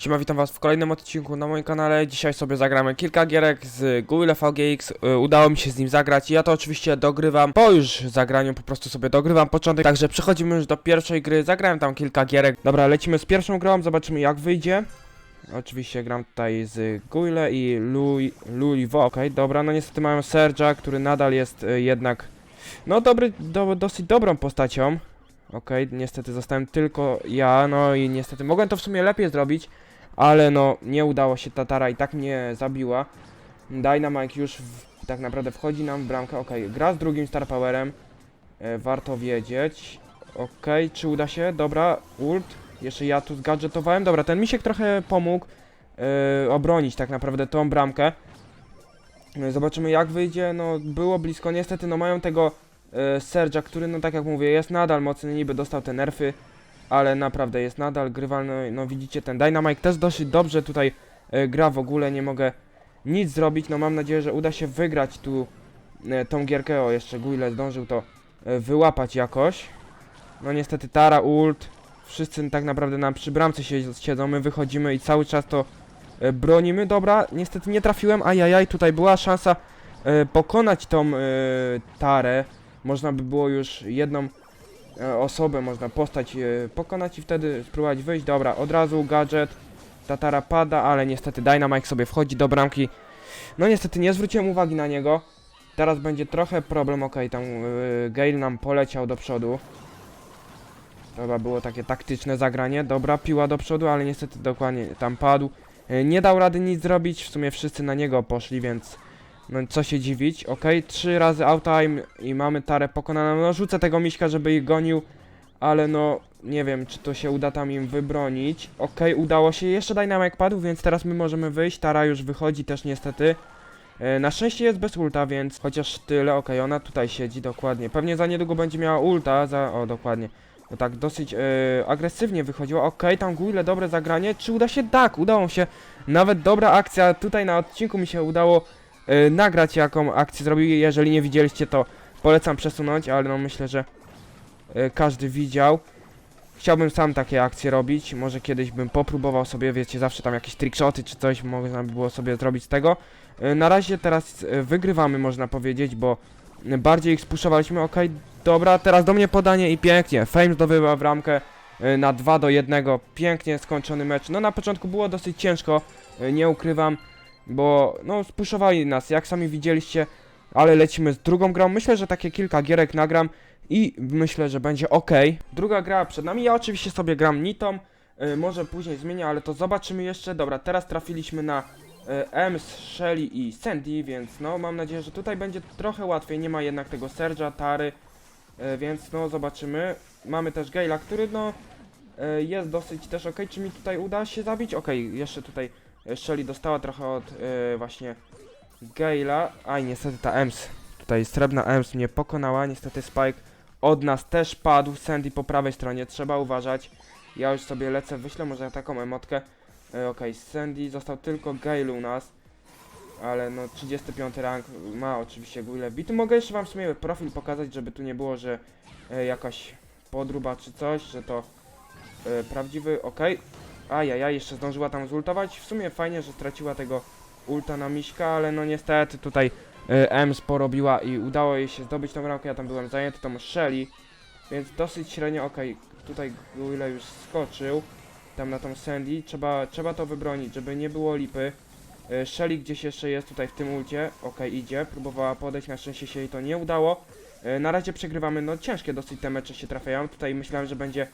Siema, witam was w kolejnym odcinku na moim kanale. Dzisiaj sobie zagramy kilka gierek z Google VGX. Y, Udało mi się z nim zagrać i ja to oczywiście dogrywam. Po już zagraniu po prostu sobie dogrywam początek. Także przechodzimy już do pierwszej gry. Zagrałem tam kilka gierek. Dobra, lecimy z pierwszą grą, zobaczymy jak wyjdzie. Oczywiście gram tutaj z Google i Louis, Louis. Okej, dobra, no niestety mamy Serge'a, który nadal jest y, jednak no dobry, do, dosyć dobrą postacią. Okej, niestety zostałem tylko ja, no i niestety mogłem to w sumie lepiej zrobić, ale no nie udało się, Tatara i tak mnie zabiła. Dynamite już w, tak naprawdę wchodzi nam w bramkę, okej, gra z drugim Star Powerem, e, warto wiedzieć. Okej, czy uda się? Dobra, ult, jeszcze ja tu zgadżetowałem, dobra, ten misiek trochę pomógł e, obronić tak naprawdę tą bramkę. E, Zobaczymy jak wyjdzie, no było blisko, niestety no mają tego e, Serge'a, który no tak jak mówię jest nadal mocny, niby dostał te nerfy, ale naprawdę jest nadal grywalny, no widzicie ten Dynamite też dosyć dobrze tutaj e, gra w ogóle, nie mogę nic zrobić, no mam nadzieję, że uda się wygrać tu e, tą gierkę, o jeszcze Guile zdążył to e, wyłapać jakoś, no niestety Tara, ult, wszyscy tak naprawdę nam przy bramce siedzą, my wychodzimy i cały czas to e, bronimy, dobra, niestety nie trafiłem, ajajaj, tutaj była szansa e, pokonać tą e, Tarę, można by było już jedną osobę, można postać e, pokonać i wtedy spróbować wyjść. Dobra, od razu gadżet, Tatara pada, ale niestety Dynamite sobie wchodzi do bramki. No niestety nie zwróciłem uwagi na niego. Teraz będzie trochę problem, okej, tam e, Gale nam poleciał do przodu. Chyba było takie taktyczne zagranie. Dobra, piła do przodu, ale niestety dokładnie tam padł. E, Nie dał rady nic zrobić, w sumie wszyscy na niego poszli, więc no co się dziwić. Okej, trzy razy outtime i mamy tarę pokonaną. No rzucę tego miśka, żeby ich gonił, ale no nie wiem, czy to się uda tam im wybronić. Okej, udało się. Jeszcze Dynamic padł, więc teraz my możemy wyjść. Tara już wychodzi też niestety. E, Na szczęście jest bez ulta, więc chociaż tyle, okej, ona tutaj siedzi dokładnie. Pewnie za niedługo będzie miała ulta, za, o dokładnie. No tak, dosyć e, agresywnie wychodziła. Okej, tam Guile, dobre zagranie. Czy uda się? Tak, udało się. Nawet dobra akcja. Tutaj na odcinku mi się udało e, nagrać, jaką akcję zrobił. Jeżeli nie widzieliście, to polecam przesunąć, ale no myślę, że e, każdy widział. Chciałbym sam takie akcje robić. Może kiedyś bym popróbował sobie, wiecie, zawsze tam jakieś trickshoty czy coś można by było sobie zrobić z tego. E, Na razie teraz wygrywamy, można powiedzieć, bo bardziej ich spuszowaliśmy. Okej, dobra, teraz do mnie podanie i pięknie. Fame zdobywa w ramkę na 2 do 1. Pięknie skończony mecz. No na początku było dosyć ciężko, nie ukrywam, bo no spuszowali nas, jak sami widzieliście, ale lecimy z drugą grą. Myślę, że takie kilka gierek nagram i myślę, że będzie ok. Druga gra przed nami. Ja oczywiście sobie gram Nitą. e, może później zmienię, ale to zobaczymy jeszcze. Dobra, teraz trafiliśmy na e, Ems, Shelly i Sandy, więc no mam nadzieję, że tutaj będzie trochę łatwiej. Nie ma jednak tego Serge'a, Tary, e, więc no zobaczymy. Mamy też Gale'a, który no e, jest dosyć też ok. Czy mi tutaj uda się zabić? Ok, jeszcze tutaj Shelly dostała trochę od e, właśnie Gale'a. Aj, niestety ta Ems, tutaj srebrna Ems mnie pokonała. Niestety Spike od nas też padł. Sandy po prawej stronie, trzeba uważać. Ja już sobie lecę, wyślę może taką emotkę. E, Okej, Sandy został tylko Gale u nas. Ale no 35 rank ma oczywiście Guile Bitu. Mogę jeszcze wam w sumie profil pokazać, żeby tu nie było, że e, jakaś podruba czy coś, że to e, prawdziwy, okej. Ajajaj, jeszcze zdążyła tam zultować. W sumie fajnie, że straciła tego ulta na Miśka, ale no niestety tutaj e, Ems porobiła i udało jej się zdobyć tą ramkę. Ja tam byłem zajęty tą Shelly, więc dosyć średnio, okej. Tutaj Guile już skoczył tam na tą Sandy. Trzeba, trzeba to wybronić, żeby nie było lipy. E, Shelly gdzieś jeszcze jest tutaj w tym ulcie. Okej, idzie. Próbowała podejść, na szczęście się jej to nie udało. E, Na razie przegrywamy, no ciężkie dosyć te mecze się trafiają. Tutaj myślałem, że będzie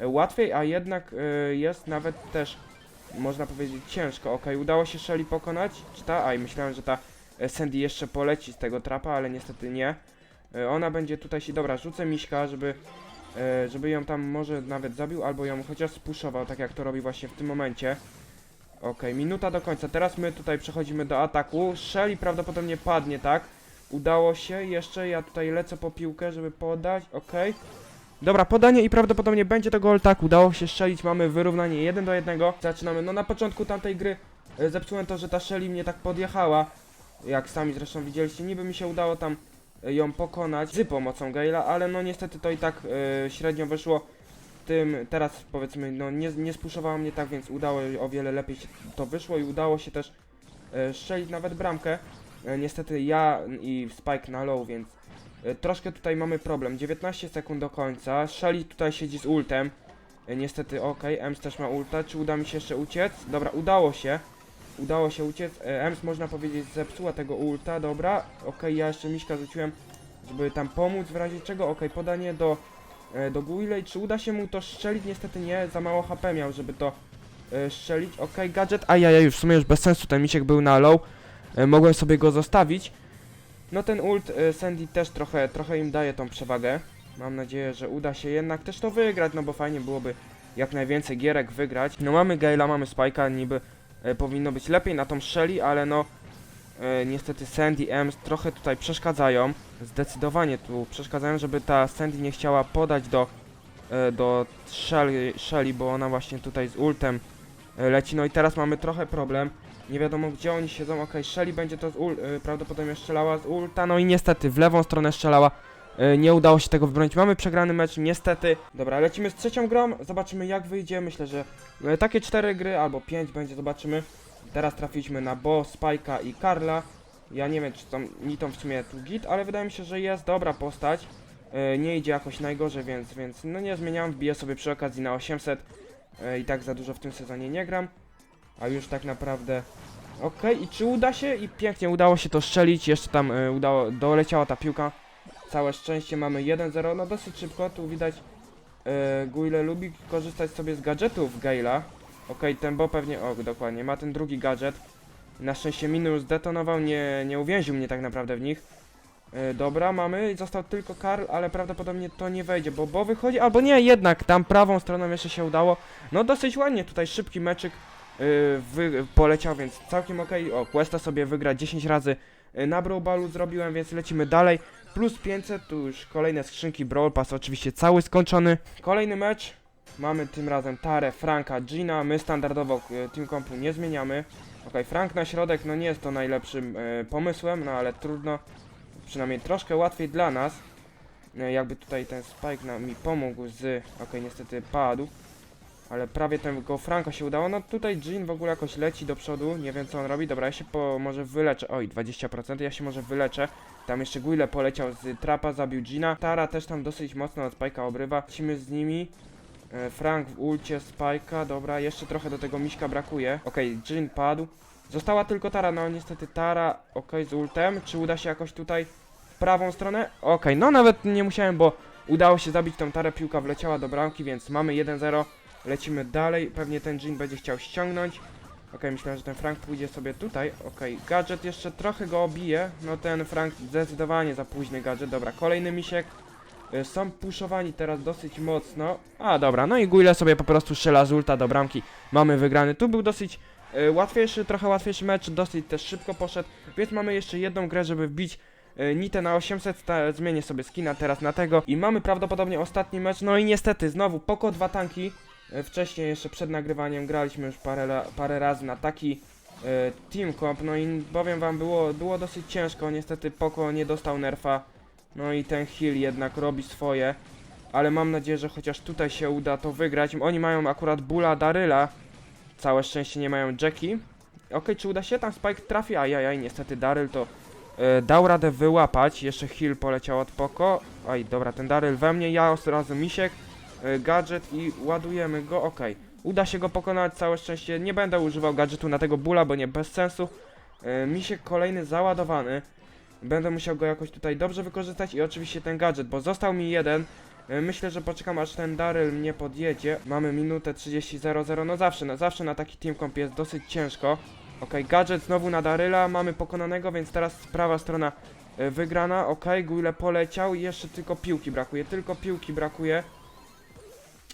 łatwiej, a jednak e, jest nawet też, można powiedzieć, ciężko. Okej, udało się Shelly pokonać. Czy ta? Aj, myślałem, że ta e, Sandy jeszcze poleci z tego trapa, ale niestety nie. E, Ona będzie tutaj się... Dobra, rzucę Miśka, żeby e, żeby ją tam może nawet zabił, albo ją chociaż spuszował, tak jak to robi właśnie w tym momencie. Okej, minuta do końca. Teraz my tutaj przechodzimy do ataku. Shelly prawdopodobnie padnie, tak? Udało się. Jeszcze ja tutaj lecę po piłkę, żeby podać. Okej. Dobra, podanie i prawdopodobnie będzie to gol. Tak, udało się strzelić. Mamy wyrównanie 1 do 1. Zaczynamy. No na początku tamtej gry e, zepsułem to, że ta Shelly mnie tak podjechała. Jak sami zresztą widzieliście. Niby mi się udało tam ją pokonać z pomocą Gale'a, ale no niestety to i tak e, średnio wyszło. tym teraz powiedzmy, no nie, nie spuszowała mnie tak, więc udało o wiele lepiej się to wyszło i udało się też e, strzelić nawet bramkę. E, niestety ja i Spike na low, więc e, troszkę tutaj mamy problem. 19 sekund do końca. Shelly tutaj siedzi z ultem. E, niestety, okej, Ems też ma ulta. Czy uda mi się jeszcze uciec? Dobra, udało się. Udało się uciec. E, Ems można powiedzieć zepsuła tego ulta, dobra. Okej, ja jeszcze Miśka rzuciłem, żeby tam pomóc w razie czego. Okej, podanie do, e, do Guiley. Czy uda się mu to strzelić? Niestety nie, za mało HP miał, żeby to e, strzelić. Okej, gadżet. Ajajaj, już w sumie już bez sensu, ten Misiek był na low. E, mogłem sobie go zostawić. No ten ult e, Sandy też trochę, trochę im daje tą przewagę. Mam nadzieję, że uda się jednak też to wygrać, no bo fajnie byłoby jak najwięcej gierek wygrać. No mamy Gale'a, mamy Spike'a, niby e, powinno być lepiej na tą Shelly, ale no e, niestety Sandy, Ems trochę tutaj przeszkadzają. Zdecydowanie tu przeszkadzają, żeby ta Sandy nie chciała podać do, e, do Shelly, Shelly, bo ona właśnie tutaj z ultem leci. No i teraz mamy trochę problem. Nie wiadomo gdzie oni siedzą. Okej, Shelly będzie to z ul, y, prawdopodobnie strzelała z ulta. No i niestety w lewą stronę strzelała. Y, nie udało się tego wybronić. Mamy przegrany mecz, niestety. Dobra, lecimy z trzecią grą. Zobaczymy jak wyjdzie. Myślę, że y, takie cztery gry albo pięć będzie. Zobaczymy. Teraz trafiliśmy na Bo, Spajka i Karla. Ja nie wiem, czy tam Niton w sumie tu git, ale wydaje mi się, że jest dobra postać. Nie idzie jakoś najgorzej, więc, więc no nie zmieniam. Wbiję sobie przy okazji na 800. Y, I tak za dużo w tym sezonie nie gram. A już tak naprawdę Okej, i czy uda się? I pięknie udało się to strzelić. Jeszcze tam y, udało, doleciała ta piłka. Całe szczęście mamy 1-0. No dosyć szybko, tu widać y, Guile lubi korzystać sobie z gadżetów Gale'a. Okej, ten Bo pewnie, o dokładnie, ma ten drugi gadżet. Na szczęście miny już zdetonował, nie, nie uwięził mnie tak naprawdę w nich. Y, dobra, mamy, został tylko Karl, ale prawdopodobnie to nie wejdzie, bo Bo wychodzi, albo nie, jednak tam prawą stroną jeszcze się udało. No dosyć ładnie, tutaj szybki meczyk yy, poleciał, więc całkiem okej. O, Questa sobie wygra 10 razy yy, na Brawl Ballu zrobiłem, więc lecimy dalej. Plus 500, tu już kolejne skrzynki Brawl Pass, oczywiście cały skończony. Kolejny mecz. Mamy tym razem Tarę, Franka, Gina. My standardowo yy, Team Compu nie zmieniamy. Okej, Frank na środek, no nie jest to najlepszym yy, pomysłem, no ale trudno. Przynajmniej troszkę łatwiej dla nas. Jakby tutaj ten Spike nam mi pomógł z... Okej, niestety padł. Ale prawie tego Franka się udało. No tutaj Jean w ogóle jakoś leci do przodu. Nie wiem co on robi. Dobra, ja się po, może wyleczę. Oj, 20%. Ja się może wyleczę. Tam jeszcze Guile poleciał z trapa, zabił Gina. Tara też tam dosyć mocno od Spike'a obrywa. Lecimy z nimi. E, Frank w ulcie Spike'a. Dobra, jeszcze trochę do tego Miśka brakuje. Okej, Jean padł. Została tylko Tara. No niestety Tara, okej, z ultem. Czy uda się jakoś tutaj w prawą stronę? Okej, no nawet nie musiałem, bo udało się zabić tą Tarę. Piłka wleciała do bramki, więc mamy 1-0. Lecimy dalej, pewnie ten Jean będzie chciał ściągnąć. Okej, myślałem, że ten Frank pójdzie sobie tutaj. Okej, gadżet jeszcze trochę go obije. No ten Frank zdecydowanie za późny gadżet. Dobra, kolejny misiek. Y, Są puszowani teraz dosyć mocno. A, dobra, no i Guile sobie po prostu strzela z ulta do bramki. Mamy wygrany. Tu był dosyć y, łatwiejszy, trochę łatwiejszy mecz, dosyć też szybko poszedł. Więc mamy jeszcze jedną grę, żeby wbić y, Nitę na 800, sta- zmienię sobie skina teraz na tego i mamy prawdopodobnie ostatni mecz, no i niestety znowu Poko dwa tanki, Wcześniej jeszcze przed nagrywaniem graliśmy już parę, parę razy na taki e, Team Comp, no i powiem wam, było, było dosyć ciężko, niestety Poko nie dostał nerfa, no i ten heal jednak robi swoje, ale mam nadzieję, że chociaż tutaj się uda to wygrać. Oni mają akurat Bula Daryla, całe szczęście nie mają Jackie. Okej, czy uda się? Tam Spike trafi, ajajaj, niestety Daryl to e, dał radę wyłapać, jeszcze heal poleciał od Poko. Aj, dobra, ten Daryl we mnie, ja od razu Misiek e, gadżet i ładujemy go, okej. Uda się go pokonać, całe szczęście. Nie będę używał gadżetu na tego bóla, bo nie bez sensu. E, Misiek kolejny załadowany. Będę musiał go jakoś tutaj dobrze wykorzystać i oczywiście ten gadżet, bo został mi jeden. E, Myślę, że poczekam aż ten Daryl mnie podjedzie. Mamy minutę 30.00, no zawsze, no zawsze na taki team comp jest dosyć ciężko. Okej, gadżet znowu na Daryla, mamy pokonanego, więc teraz prawa strona e, wygrana. Okej, Guile poleciał i jeszcze tylko piłki brakuje, tylko piłki brakuje.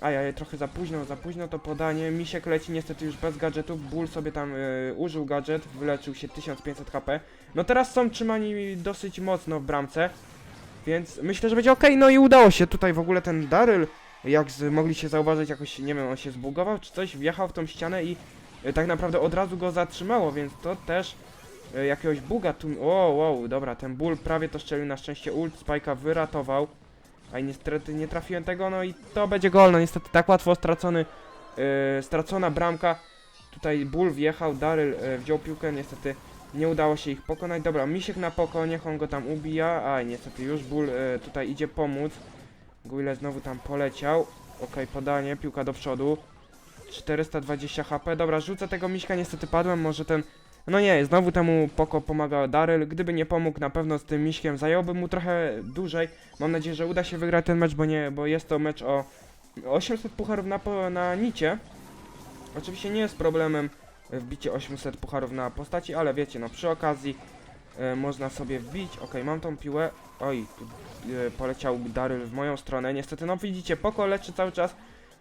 Ajaj, trochę za późno, za późno to podanie. Misiek leci niestety już bez gadżetów. Bull sobie tam y, użył gadżet, wyleczył się 1500 HP. No teraz są trzymani dosyć mocno w bramce, więc myślę, że będzie ok. No i udało się. Tutaj w ogóle ten Daryl, jak z, mogliście zauważyć, jakoś, nie wiem, on się zbugował czy coś, wjechał w tą ścianę i y, tak naprawdę od razu go zatrzymało, więc to też y, jakiegoś buga tu... O, wow, dobra, ten Bull prawie to strzelił, na szczęście ult Spike'a wyratował. A niestety nie trafiłem tego, no i to będzie gol, no niestety tak łatwo stracony, yy, stracona bramka. Tutaj Bull wjechał, Daryl yy, wziął piłkę, niestety nie udało się ich pokonać. Dobra, Misiek na poko, niech on go tam ubija. Aj, niestety już Bull yy, tutaj idzie pomóc. Guile znowu tam poleciał. Okej, podanie, piłka do przodu. 420 HP. Dobra, rzucę tego Miśka, niestety padłem, może ten... No nie, znowu temu Poko pomagał Daryl. Gdyby nie pomógł, na pewno z tym Miśkiem zająłby mu trochę dłużej. Mam nadzieję, że uda się wygrać ten mecz, bo nie, bo jest to mecz o 800 pucharów na, na nicie. Oczywiście nie jest problemem wbicie 800 pucharów na postaci, ale wiecie, no przy okazji e, można sobie wbić. Okej, mam tą piłę. Oj, e, poleciał Daryl w moją stronę. Niestety, no widzicie, Poko leczy cały czas,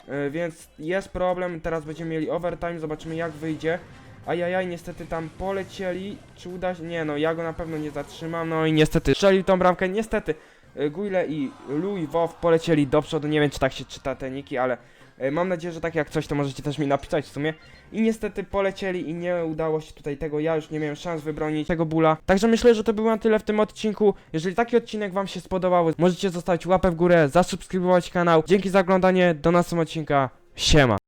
e, więc jest problem. Teraz będziemy mieli overtime, zobaczymy jak wyjdzie. Ajajaj, niestety tam polecieli. Czy uda się? Nie, no ja go na pewno nie zatrzymam. No i niestety strzelił tą bramkę. Niestety e, Guile i Louis Wow polecieli do przodu. Nie wiem, czy tak się czyta te niki, ale e, mam nadzieję, że tak jak coś, to możecie też mi napisać w sumie. I niestety polecieli i nie udało się tutaj tego. Ja już nie miałem szans wybronić tego bóla. Także myślę, że to było na tyle w tym odcinku. Jeżeli taki odcinek Wam się spodobał, możecie zostawić łapę w górę, zasubskrybować kanał. Dzięki za oglądanie. Do następnego odcinka. Siema.